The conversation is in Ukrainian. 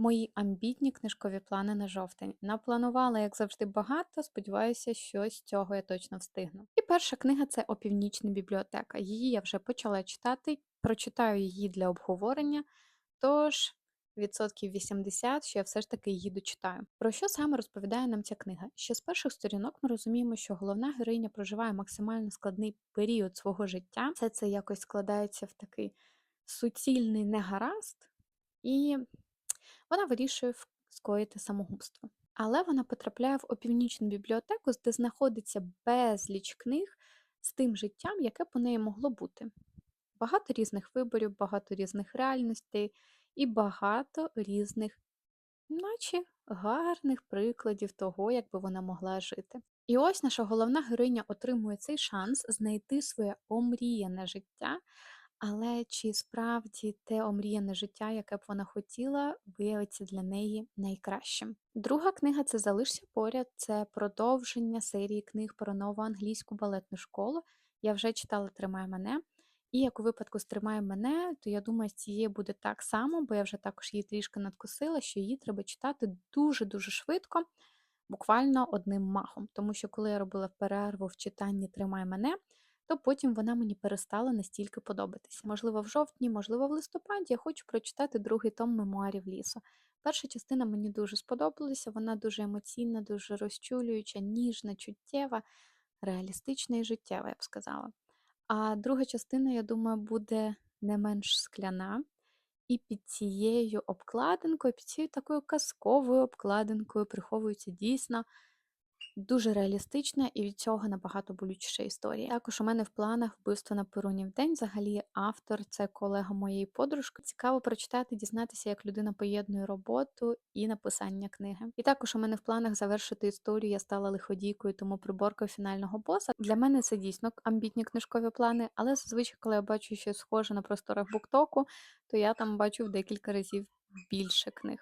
Мої амбітні книжкові плани на жовтень. Напланувала, як завжди, багато. Сподіваюся, що з цього я точно встигну. І перша книга це Опівнічна бібліотека. Її я вже почала читати, прочитаю її для обговорення. Тож. Відсотків 80, що я все ж таки її дочитаю. Про що саме розповідає нам ця книга? Ще з перших сторінок ми розуміємо, що головна героїня проживає максимально складний період свого життя. Все це якось складається в такий суцільний негаразд, і вона вирішує скоїти самогубство. Але вона потрапляє в опівнічну бібліотеку, де знаходиться безліч книг з тим життям, яке у неї могло бути. Багато різних виборів, багато різних реальностей і багато різних, наче гарних прикладів того, як би вона могла жити. І ось наша головна героїня отримує цей шанс знайти своє омріяне життя, але чи справді те омріяне життя, яке б вона хотіла, виявиться для неї найкращим? Друга книга це Залишся поряд, це продовження серії книг про нову англійську балетну школу. Я вже читала Тримай мене. І як у випадку з «Тримай мене, то я думаю, з цією буде так само, бо я вже також її трішки надкусила, що її треба читати дуже-дуже швидко, буквально одним махом. Тому що коли я робила перерву в читанні Тримай мене, то потім вона мені перестала настільки подобатися. Можливо, в жовтні, можливо, в листопаді я хочу прочитати другий том мемуарів лісу. Перша частина мені дуже сподобалася, вона дуже емоційна, дуже розчулююча, ніжна, чуттєва, реалістична і життєва, я б сказала. А друга частина, я думаю, буде не менш скляна. І під цією обкладинкою, під цією такою казковою обкладинкою приховується дійсно дуже реалістична і від цього набагато болючіша історія. Також у мене в планах вбивство на перуні в день. Взагалі, автор це колега моєї подружки. Цікаво прочитати, дізнатися, як людина поєднує роботу і написання книги. І також у мене в планах завершити історію. Я стала лиходійкою, тому приборкою фінального боса. Для мене це дійсно амбітні книжкові плани, але зазвичай, коли я бачу щось схоже на просторах буктоку, то я там бачу в декілька разів більше книг.